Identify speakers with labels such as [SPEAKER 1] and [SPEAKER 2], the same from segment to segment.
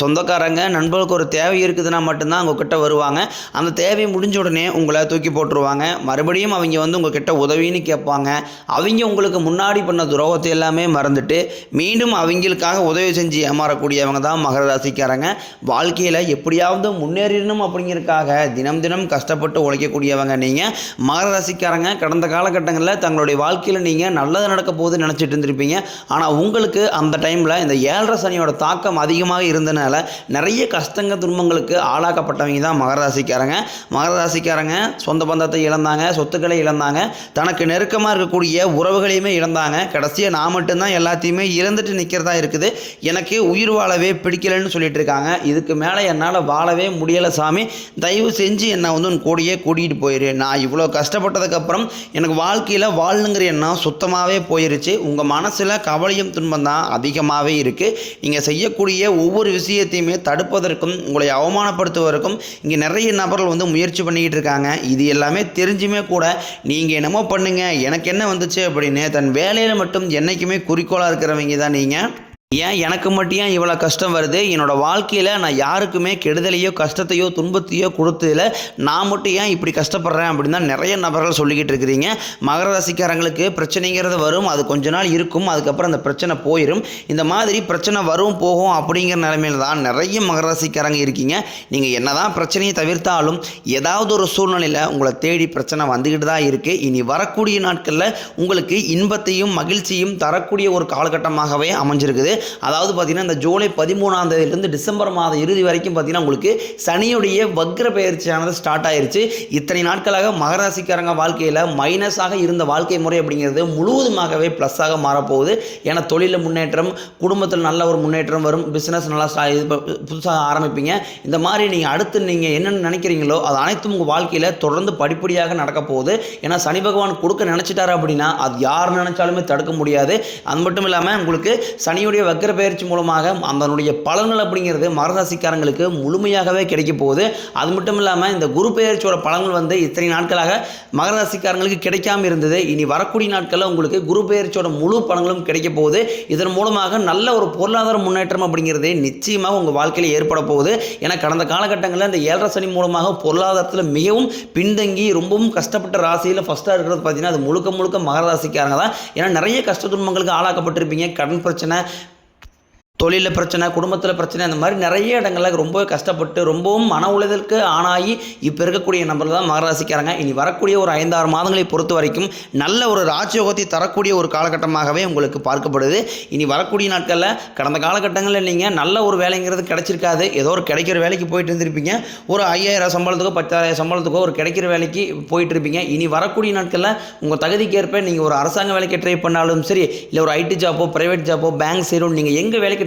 [SPEAKER 1] சொந்தக்காரங்க நண்பர்களுக்கு ஒரு தேவை இருக்குதுன்னா மட்டும்தான் உங்ககிட்ட வருவாங்க. அந்த தேவை முடிஞ்ச உடனே உங்களை தூக்கி போட்டுருவாங்க. மறுபடியும் அவங்க வந்து உங்ககிட்ட உதவின்னு கேட்பாங்க. அவங்க உங்களுக்கு முன்னாடி பண்ண துரோகத்தை எல்லாமே மறந்துட்டு மீண்டும் அவங்களுக்காக உதவி செஞ்சு ஏமாறக்கூடியவங்க தான் மகர ராசிக்காரங்க. வாழ்க்கையில் எப்படியாவது முன்னேறிடணும் அப்படிங்கிறதுக்காக தினம் தினம் கஷ்டப்பட்டு உழைக்கக்கூடியவங்க நீங்கள் மகர ராசிக்காரங்க கடந்த காலகட்டங்களில் தங்களுடைய வாழ்க்கையில் நீங்கள் நல்லது நடக்க போகுதுன்னு நினச்சிட்டு இருந்திருப்பீங்க. ஆனால் உங்களுக்கு அந்த டைமில் இந்த ஏழரை சனியோட தாக்கம் அதிகமாக இருந்தன இருந்தனால நிறைய கஷ்டங்க துன்பங்களுக்கு ஆளாக்கப்பட்டவங்க தான் மகர ராசிக்காரங்க. மகர ராசிக்காரங்க சொந்த பந்தத்தை இழந்தாங்க சொத்துக்களை இழந்தாங்க தனக்கு நெருக்கமாக இருக்கக்கூடிய உறவுகளையுமே இழந்தாங்க. கடைசியாக நான் மட்டும்தான் எல்லாத்தையுமே இழந்துட்டு நிற்கிறதா இருக்குது. எனக்கு உயிர் வாழவே பிடிக்கலைன்னு சொல்லிட்டு இருக்காங்க. இதுக்கு மேலே என்னால் வாழவே முடியலை சாமி. தயவு செஞ்சு என்னை வந்து உன் கூடயே கூட்டிகிட்டு போயிரு. நான் இவ்வளோ கஷ்டப்பட்டதுக்கப்புறம் எனக்கு வாழ்க்கையில் வாழணுங்கிற எண்ணம் சுத்தமாகவே போயிருச்சு. உங்கள் மனசில் கவலையும் துன்பம் தான் அதிகமாகவே இருக்குது நீங்கள் செய்யக்கூடிய ஒவ்வொரு விஷயம் விஷயத்தையுமே தடுப்பதற்கும் உங்களை அவமானப்படுத்துவதற்கும் இங்கே நிறைய நபர்கள் வந்து முயற்சி பண்ணிக்கிட்டு இருக்காங்க. இது எல்லாமே தெரிஞ்சுமே கூட நீங்கள் என்னமோ பண்ணுங்கள் எனக்கு என்ன வந்துச்சு அப்படின்னு தன் வேலையில் மட்டும் என்றைக்குமே குறிக்கோளாக இருக்கிறவங்க தான் நீங்கள் ஏன் எனக்கு மட்டும் ஏன் இவ்வளோ கஷ்டம் வருது? என்னோட வாழ்க்கையில் நான் யாருக்குமே கெடுதலையோ கஷ்டத்தையோ துன்பத்தையோ கொடுத்ததில் நான் மட்டும் ஏன் இப்படி கஷ்டப்படுறேன் அப்படின்னு தான் நிறைய நபர்கள் சொல்லிக்கிட்டு இருக்கிறீங்க. மகர ராசிக்காரங்களுக்கு பிரச்சனைங்கிறது வரும் அது கொஞ்ச நாள் இருக்கும் அதுக்கப்புறம் அந்த பிரச்சனை போயிடும் இந்த மாதிரி பிரச்சனை வரும் போகும் அப்படிங்கிற நிலைமையில தான் நிறைய மகர ராசிக்காரங்க இருக்கீங்க. நீங்கள் என்னதான் பிரச்சனையை தவிர்த்தாலும் ஏதாவது ஒரு சூழ்நிலையில் உங்களை தேடி பிரச்சனை வந்துக்கிட்டு தான் இருக்குது இனி வரக்கூடிய நாட்களில் உங்களுக்கு இன்பத்தையும் மகிழ்ச்சியும் தரக்கூடிய ஒரு காலகட்டமாகவே அமைஞ்சிருக்குது. அதாவது பார்த்தீங்கன்னா இந்த ஜூலை பதிமூணாம் தேதியிலிருந்து டிசம்பர் மாதம் இறுதி வரைக்கும் பார்த்தீங்கன்னா உங்களுக்கு சனியுடைய வக்ர பயிற்சியானது ஸ்டார்ட் ஆயிருச்சு. இத்தனை நாட்களாக மகராசிக்காரங்க வாழ்க்கையில் மைனஸாக இருந்த வாழ்க்கை முறை அப்படிங்கிறது முழுவதுமாகவே ப்ளஸ்ஸாக மாறப்போகுது. ஏன்னா தொழிலில் முன்னேற்றம் குடும்பத்தில் நல்ல ஒரு முன்னேற்றம் வரும் பிஸ்னஸ் நல்லா ஸ்டா இது புதுசாக ஆரம்பிப்பீங்க. இந்த மாதிரி நீங்கள் அடுத்து நீங்கள் என்னென்ன நினைக்கிறீங்களோ அது அனைத்தும் உங்கள் வாழ்க்கையில் தொடர்ந்து படிப்படியாக நடக்க போகுது. ஏன்னா சனி பகவான் கொடுக்க நினச்சிட்டாரு அப்படின்னா அது யார் நினச்சாலுமே தடுக்க முடியாது. அது மட்டும் இல்லாமல் உங்களுக்கு சனியுடைய வக்கர பயிற்சி மூலமாக அதனுடைய பலன்கள் அப்படிங்கிறது மகராசிக்காரங்களுக்கு முழுமையாகவே கிடைக்க போகுது. அது மட்டும் இல்லாமல் இந்த குரு பெயர்ச்சியோட பலன்கள் வந்து இத்தனை நாட்களாக மகராசிக்காரங்களுக்கு கிடைக்காம இருந்தது. இனி வரக்கூடிய நாட்களில் உங்களுக்கு குரு பெயர்ச்சியோட முழு பலன்களும் கிடைக்க போகுது. இதன் மூலமாக நல்ல ஒரு பொருளாதார முன்னேற்றம் அப்படிங்கிறது நிச்சயமாக உங்கள் வாழ்க்கையில் ஏற்பட போகுது. ஏன்னா கடந்த காலகட்டங்களில் இந்த ஏழரை சனி மூலமாக பொருளாதாரத்தில் மிகவும் பின்தங்கி ரொம்பவும் கஷ்டப்பட்ட ராசியில் ஃபஸ்ட்டாக இருக்கிறது பார்த்தீங்கன்னா அது முழுக்க முழுக்க மகர ராசிக்காரங்க தான். ஏன்னா நிறைய கஷ்ட துன்பங்களுக்கு ஆளாக்கப்பட்டிருப்பீங்க. கடன் பிரச்சனை தொழிலில் பிரச்சனை குடும்பத்தில் பிரச்சனை அந்த மாதிரி நிறைய இடங்களில் ரொம்ப கஷ்டப்பட்டு ரொம்பவும் மன உளைதலுக்கு ஆளாகி இப்போ இருக்கக்கூடிய நம்பர் தான் மகராசிக்காரங்க இனி வரக்கூடிய ஒரு ஐந்தாறு மாதங்களை பொறுத்த வரைக்கும் நல்ல ஒரு ராஜயோகத்தை தரக்கூடிய ஒரு காலகட்டமாகவே உங்களுக்கு பார்க்கப்படுது. இனி வரக்கூடிய நாட்களில் கடந்த காலகட்டங்களில் நீங்கள் நல்ல ஒரு வேலைங்கிறது கிடைச்சிருக்காது. ஏதோ ஒரு கிடைக்கிற வேலைக்கு போயிட்டு இருந்திருப்பீங்க. ஒரு ஐயாயிரம் சம்பளத்துக்கோ பத்தாயிரம் சம்பளத்துக்கோ ஒரு கிடைக்கிற வேலைக்கு போயிட்டு இருப்பீங்க. இனி வரக்கூடிய நாட்களில் உங்கள் தகுதிக்கேற்ப நீங்கள் ஒரு அரசாங்க வேலைக்கு ட்ரை பண்ணாலும் சரி இல்லை ஒரு ஐடி ஜாப்போ ப்ரைவேட் ஜாப்போ பேங்க் சைடோ நீங்கள் எங்கே வேலைக்கு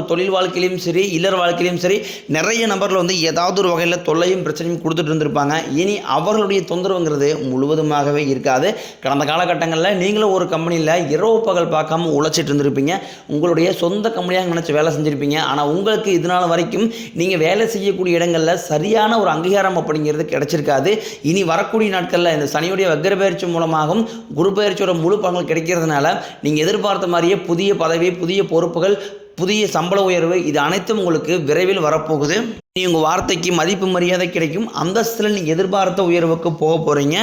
[SPEAKER 1] உங்கள் தொழில் வாழ்க்கையிலையும் சரி இல்லற வாழ்க்கையிலையும் சரி நிறைய நபர்கள் வந்து ஏதாவது ஒரு வகையில் தொல்லையும் பிரச்சனையும் கொடுத்துட்டு இருந்திருப்பாங்க. இனி அவர்களுடைய தொந்தரவுங்கிறது முழுவதுமாகவே இருக்காது. கடந்த காலகட்டங்களில் நீங்களும் ஒரு கம்பெனியில் இரவு பகல் பார்க்காம உழைச்சிட்டு இருந்திருப்பீங்க. உங்களுடைய சொந்த கம்பெனியாக நினச்சி வேலை செஞ்சுருப்பீங்க. ஆனால் உங்களுக்கு இதனால் வரைக்கும் நீங்கள் வேலை செய்யக்கூடிய இடங்களில் சரியான ஒரு அங்கீகாரம் அப்படிங்கிறது கிடைச்சிருக்காது. இனி வரக்கூடிய நாட்களில் இந்த சனியுடைய வக்கர பயிற்சி மூலமாகவும் குரு பயிற்சியோட முழு பலன்கள் கிடைக்கிறதுனால நீங்கள் எதிர்பார்த்த மாதிரியே புதிய பதவி புதிய பொறுப்புகள் புதிய சம்பள உயர்வு இது அனைத்தும் உங்களுக்கு விரைவில் வரப்போகுது. இனி உங்கள் வார்த்தைக்கு மதிப்பு மரியாதை கிடைக்கும். அந்தஸ்தில் நீங்கள் எதிர்பார்த்த உயர்வுக்கு போக போகிறீங்க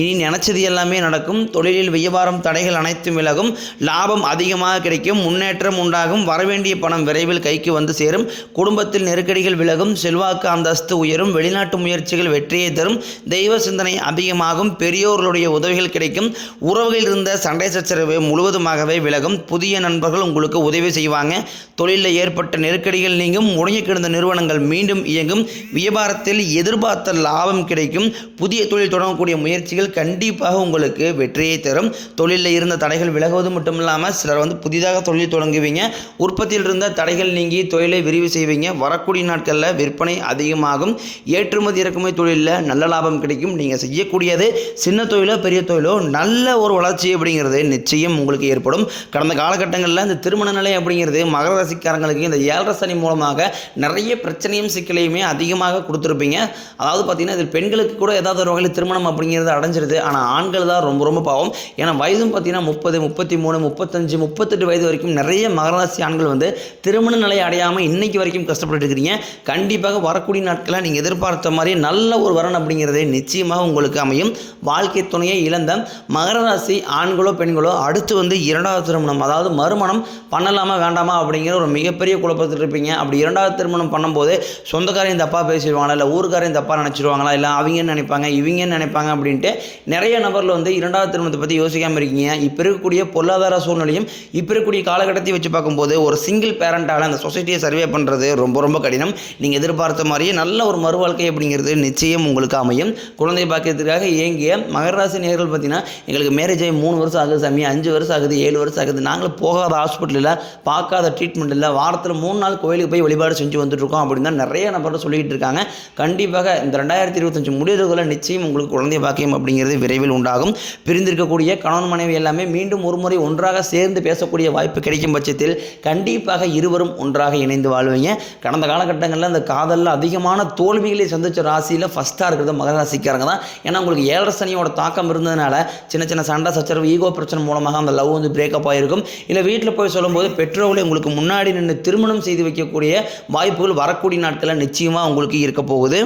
[SPEAKER 1] இனி நினச்சது எல்லாமே நடக்கும். தொழிலில் வியாபாரம் தடைகள் அனைத்தும் விலகும். லாபம் அதிகமாக கிடைக்கும். முன்னேற்றம் உண்டாகும். வரவேண்டிய பணம் விரைவில் கைக்கு வந்து சேரும். குடும்பத்தில் நெருக்கடிகள் விலகும். செல்வாக்கு அந்தஸ்து உயரும். வெளிநாட்டு முயற்சிகள் வெற்றியை தரும். தெய்வ சிந்தனை அதிகமாகும். பெரியோர்களுடைய உதவிகள் கிடைக்கும். உறவுகளில் இருந்த சண்டை சச்சரவு முழுவதுமாகவே விலகும். புதிய நண்பர்கள் உங்களுக்கு உதவி செய்வாங்க. தொழிலில் ஏற்பட்ட நெருக்கடிகள் நீங்கும். முடங்கி கிடந்த நிறுவனங்கள் மீண்டும் இயங்கும். வியாபாரத்தில் எதிர்பார்த்த லாபம் கிடைக்கும். புதிய தொழில் தொடங்கக்கூடிய முயற்சிகள் கண்டிப்பாக உங்களுக்கு வெற்றியை தரும். தொழிலில் இருந்த தடைகள் விலகுவது மட்டும் இல்லாமல் சிலர் வந்து புதிதாக தொழில் தொடங்குவீங்க. உற்பத்தியில் இருந்த தடைகள் நீங்கி தொழிலை விரிவு செய்வீங்க. வரக்கூடிய நாட்களில் விற்பனை அதிகமாகும். ஏற்றுமதி இறக்குமதி தொழிலில் நல்ல லாபம் கிடைக்கும். நீங்கள் செய்யக்கூடியது சின்ன தொழிலோ பெரிய தொழிலோ நல்ல ஒரு வளர்ச்சி அப்படிங்கிறது நிச்சயம் உங்களுக்கு ஏற்படும். கடந்த காலகட்டங்களில் இந்த திருமண நிலை அப்படிங்கிறது மகர ராசிக்காரங்களுக்கு இந்த ஏழரை சனி மூலமாக நிறைய பிரச்சனையும் சிக்கலையுமே அதிகமாக கொடுத்துருப்பீங்க. அதாவது பார்த்தீங்கன்னா இது பெண்களுக்கு கூட ஏதாவது ஒரு வகையில் திருமணம் அப்படிங்கிறது அடைஞ்சிருது. ஆனால் ஆண்கள் தான் ரொம்ப ரொம்ப பாவம். ஏன்னா வயதும் பார்த்தீங்கன்னா முப்பது முப்பத்தி மூணு முப்பத்தஞ்சு முப்பத்தெட்டு வயது வரைக்கும் நிறைய மகராசி ஆண்கள் வந்து திருமண நிலை அடையாமல் இன்னைக்கு வரைக்கும் கஷ்டப்பட்டு இருக்கிறீங்க கண்டிப்பாக வரக்கூடிய நாட்களில் நீங்கள் எதிர்பார்த்த மாதிரி நல்ல ஒரு வரன் அப்படிங்கிறதே நிச்சயமாக உங்களுக்கு அமையும். வாழ்க்கை துணையை இழந்த மகர ராசி ஆண்களோ பெண்களோ அடுத்து வந்து இரண்டாவது திருமணம் அதாவது மறுமணம் பண்ணலாமா வேண்டாமா அப்படிங்கிற ஒரு மிகப்பெரிய குழப்பத்தில் இருப்பீங்க அப்படி இரண்டாவது திருமணம் பண்ணும்போது சொந்தக்காரையும் தப்பாக பேசிடுவாங்களா? இல்லை ஊருக்காரையும் தப்பாக நினச்சிடுவாங்களா இல்லை அவங்கன்னு நினைப்பாங்க இவங்கன்னு நினைப்பாங்க அப்படின்ட்டு நிறைய நபரில் வந்து இரண்டாவது திருமணத்தை பற்றி யோசிக்காமல் இருக்கீங்க. இப்போ இருக்கக்கூடிய பொருளாதார சூழ்நிலையும் இப்போ இருக்கக்கூடிய காலகட்டத்தை வச்சு பார்க்கும்போது ஒரு சிங்கிள் பேரண்டால் அந்த சொசைட்டியை சர்வே பண்ணுறது ரொம்ப ரொம்ப கடினம். நீங்கள் எதிர்பார்த்த மாதிரியே நல்ல ஒரு மறுவாழ்க்கை அப்படிங்கிறது நிச்சயம் உங்களுக்கு அமையும். குழந்தை பாக்கியத்துக்காக ஏங்கிய மகராசி நேர்கள் பார்த்தீங்கன்னா எங்களுக்கு மேரேஜ் ஆகி மூணு வருஷம் ஆகுது சாமி அஞ்சு வருஷம் ஆகுது ஏழு வருஷம் ஆகுது. நாங்களும் போகாத ஹாஸ்பிட்டலில் பார்க்காத ட்ரீட்மெண்ட் இல்லை வாரத்தில் மூணு நாள் கோயிலுக்கு போய் வழிபாடு செஞ்சு வந்துட்டுருக்கோம் அப்படின்னு தான் நிறைய நபர்கள் சொல்லிக்கிட்டு இருக்காங்க. கண்டிப்பாக இந்த ரெண்டாயிரத்தி இருபத்தஞ்சு முடிவுகளை நிச்சயம் உங்களுக்கு குழந்தை பாக்கியம் அப்படிங்கிறது விரைவில் உண்டாகும். பிரிந்திருக்கக்கூடிய கணவன் மனைவி எல்லாமே மீண்டும் ஒரு முறை ஒன்றாக சேர்ந்து பேசக்கூடிய வாய்ப்பு கிடைக்கும் பட்சத்தில் கண்டிப்பாக இருவரும் ஒன்றாக இணைந்து வாழ்வீங்க. கடந்த காலகட்டங்களில் அந்த காதலில் அதிகமான தோல்விகளை சந்தித்த ராசியில் ஃபஸ்ட்டாக இருக்கிறது மகர ராசிக்காரங்க தான். ஏன்னா உங்களுக்கு ஏழரை சனியோட தாக்கம் இருந்ததுனால சின்ன சின்ன சண்டை சச்சரவு ஈகோ பிரச்சனை மூலமாக அந்த லவ் வந்து பிரேக்கப் ஆகிருக்கும் இல்லை வீட்டில் போய் சொல்லும்போது பெற்றோர்களை உங்களுக்கு முன்னாடி நின்று திருமணம் செய்து வைக்கக்கூடிய வாய்ப்புகள் வரக்கூடிய நாட்களில் நிச்சயமாக உங்களுக்கு இருக்க போகுது.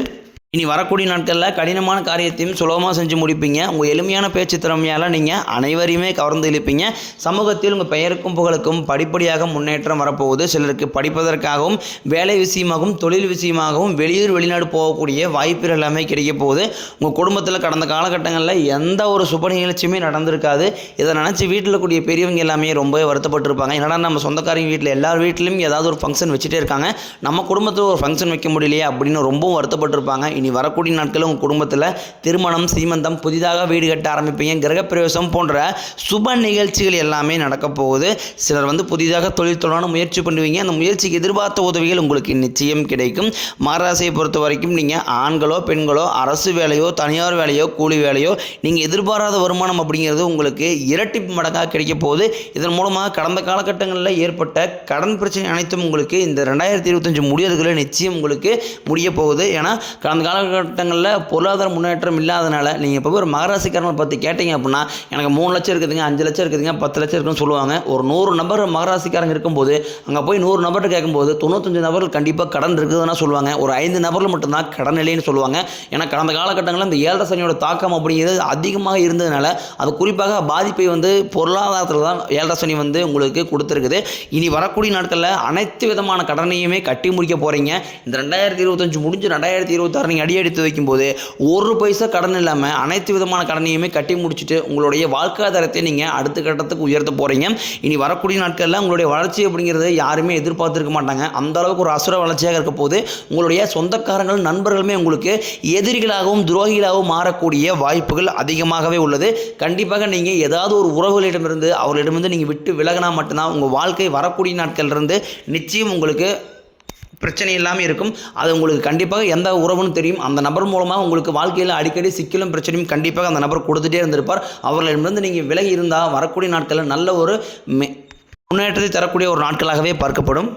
[SPEAKER 1] இனி வரக்கூடிய நாட்களில் கடினமான காரியத்தையும் சுலபமாக செஞ்சு முடிப்பீங்க. உங்கள் எளிமையான பேச்சு திறமையால் நீங்கள் அனைவரையுமே கவர்ந்து இழுப்பீங்க. சமூகத்தில் உங்கள் பெயருக்கும் புகழுக்கும் படிப்படியாக முன்னேற்றம் வரப்போகுது. சிலருக்கு படிப்பதற்காகவும் வேலை விஷயமாகவும் தொழில் விஷயமாகவும் வெளியூர் வெளிநாடு போகக்கூடிய வாய்ப்புகள் எல்லாமே கிடைக்க போகுது. உங்கள் குடும்பத்தில் கடந்த காலகட்டங்களில் எந்த ஒரு சுப நிகழ்ச்சியுமே நடந்திருக்காது. இதை நினச்சி வீட்டில் கூடிய பெரியவங்க எல்லாமே ரொம்பவே வருத்தப்பட்டிருப்பாங்க. என்னடா நம்ம சொந்தக்காரங்க வீட்டில் எல்லார் வீட்லேயும் ஏதாவது ஒரு ஃபங்க்ஷன் வச்சுட்டே இருக்காங்க. நம்ம குடும்பத்தில் ஒரு ஃபங்க்ஷன் வைக்க முடியலையே அப்படின்னு ரொம்பவும் வருத்தப்பட்டிருப்பாங்க. இனி வரக்கூடிய நாட்களில் உங்கள் குடும்பத்தில் திருமணம் சீமந்தம் புதிதாக வீடு கட்ட ஆரம்பிப்பீங்க கிரகப்பிரவேசம் போன்ற சுப நிகழ்ச்சிகள் எல்லாமே நடக்க போகுது. சிலர் வந்து புதிதாக தொழில் தொடரான முயற்சி பண்ணுவீங்க. அந்த முயற்சிக்கு எதிர்பார்த்த உதவிகள் உங்களுக்கு நிச்சயம் கிடைக்கும். மகராசியை பொறுத்த வரைக்கும் நீங்கள் ஆண்களோ பெண்களோ அரசு வேலையோ தனியார் வேலையோ கூலி வேலையோ நீங்கள் எதிர்பாராத வருமானம் அப்படிங்கிறது உங்களுக்கு இரட்டிப்பு மடங்காக கிடைக்க போகுது. இதன் மூலமாக கடந்த காலகட்டங்களில் ஏற்பட்ட கடன் பிரச்சனை அனைத்தும் உங்களுக்கு இந்த ரெண்டாயிரத்தி இருபத்தஞ்சு முடியறதுக்குள்ள நிச்சயம் உங்களுக்கு முடிய போகுது. ஏன்னா கடந்த காலகட்டங்களில் பொருளாதார முன்னேற்றம் இல்லாதனால நீங்கள் இப்போ ஒரு மகராசிக்காரங்களை பற்றி கேட்டீங்க அப்படின்னா எனக்கு மூணு லட்சம் இருக்குதுங்க அஞ்சு லட்சம் இருக்குதுங்க பத்து லட்சம் இருக்குன்னு சொல்லுவாங்க. ஒரு நூறு நபர் மகராசிக்காரங்க இருக்கும்போது அங்கே போய் நூறு நபர்கிட்ட கேட்கும்போது தொண்ணூத்தஞ்சு நபர்கள் கண்டிப்பாக கடன் இருக்குதுன்னா சொல்லுவாங்க. ஒரு ஐந்து நபர்கள் மட்டும்தான் கடன் இல்லைன்னு சொல்லுவாங்க. ஏன்னா கடந்த காலகட்டங்களில் இந்த ஏழரை சனியோட தாக்கம் அப்படிங்கிறது அதிகமாக இருந்ததுனால அது குறிப்பாக பாதிப்பை வந்து பொருளாதாரத்தில் தான் ஏழரை சனி வந்து உங்களுக்கு கொடுத்துருக்குது. இனி வரக்கூடிய நாட்களில் அனைத்து விதமான கடனையுமே கட்டி முடிக்க போகிறீங்க இந்த ரெண்டாயிரத்தி இருபத்தஞ்சு முடிஞ்சு ரெண்டாயிரத்தி இருபத்தாறு நீங்கள் அடி எடுத்து வைக்கும்போது ஒரு பைசா கடன் இல்லாமல் அனைத்து விதமான கடனையுமே கட்டி முடிச்சுட்டு உங்களுடைய வாழ்க்காதாரத்தை நீங்கள் அடுத்த கட்டத்துக்கு உயர்த்த போகிறீங்க இனி வரக்கூடிய நாட்களில் உங்களுடைய வளர்ச்சி அப்படிங்கிறது யாருமே எதிர்பார்த்துருக்க மாட்டாங்க. அந்த அளவுக்கு ஒரு அசுர வளர்ச்சியாக இருக்க போது உங்களுடைய சொந்தக்காரங்கள் நண்பர்களுமே உங்களுக்கு எதிரிகளாகவும் துரோகிகளாகவும் மாறக்கூடிய வாய்ப்புகள் அதிகமாகவே உள்ளது. கண்டிப்பாக நீங்கள் ஏதாவது ஒரு உறவுகளிடமிருந்து அவர்களிடமிருந்து நீங்கள் விட்டு விலகினா மட்டும்தான் உங்கள் வாழ்க்கை வரக்கூடிய நாட்கள்லேருந்து நிச்சயம் உங்களுக்கு பிரச்சனை இல்லாமல் இருக்கும். அது உங்களுக்கு கண்டிப்பாக எந்த உறவுன்னு தெரியும். அந்த நபர் மூலமாக உங்களுக்கு வாழ்க்கையில் அடிக்கடி சிக்கலும் பிரச்சனையும் கண்டிப்பாக அந்த நபர் கொடுத்துட்டே இருந்திருப்பார். அவர்களிடமிருந்து நீங்கள் விலகி இருந்தால் வரக்கூடிய நாட்களில் நல்ல ஒரு மெ- முன்னேற்றத்தை தரக்கூடிய ஒரு நாட்களாகவே பார்க்கப்படும்.